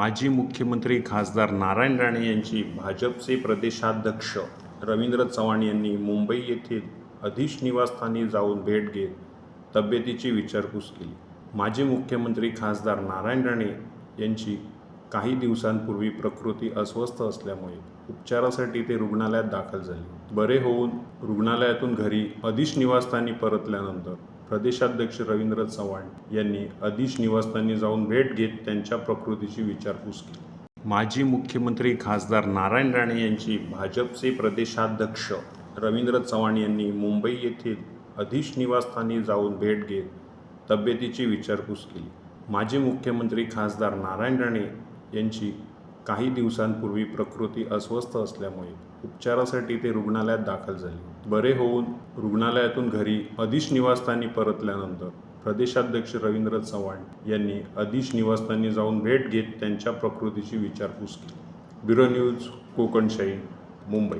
माजी मुख्यमंत्री खासदार नारायण राणे यांची भाजपचे प्रदेशाध्यक्ष रवींद्र चव्हाण यांनी मुंबई येथील अधीश निवासस्थानी जाऊन भेट घेत तब्येतीची विचारपूस केली. माजी मुख्यमंत्री खासदार नारायण राणे यांची काही दिवसांपूर्वी प्रकृती अस्वस्थ असल्यामुळे उपचारासाठी ते रुग्णालयात दाखल झाले. बरे होऊन रुग्णालयातून घरी अधीश निवासस्थानी परतल्यानंतर प्रदेशाध्यक्ष रवींद्र चव्हाण यांनी अधीश निवासस्थानी जाऊन भेट घेत त्यांच्या प्रकृतीची विचारपूस केली. माजी मुख्यमंत्री खासदार नारायण राणे यांची भाजपचे प्रदेशाध्यक्ष रवींद्र चव्हाण यांनी मुंबई येथील अधीश निवासस्थानी जाऊन भेट घेत तब्येतीची विचारपूस केली. माजी मुख्यमंत्री खासदार नारायण राणे यांची काही दिवसांपूर्वी प्रकृती अस्वस्थ असल्यामुळे उपचारासाठी ते रुग्णालयात दाखल झाले. बरे होऊन रुग्णालयातून घरी अधिश निवासस्थानी परतल्यानंतर प्रदेशाध्यक्ष रवींद्र चव्हाण यांनी अधिश निवासस्थानी जाऊन भेट घेत त्यांच्या प्रकृतीची विचारपूस केली. Bureau news Kokanshahi Mumbai.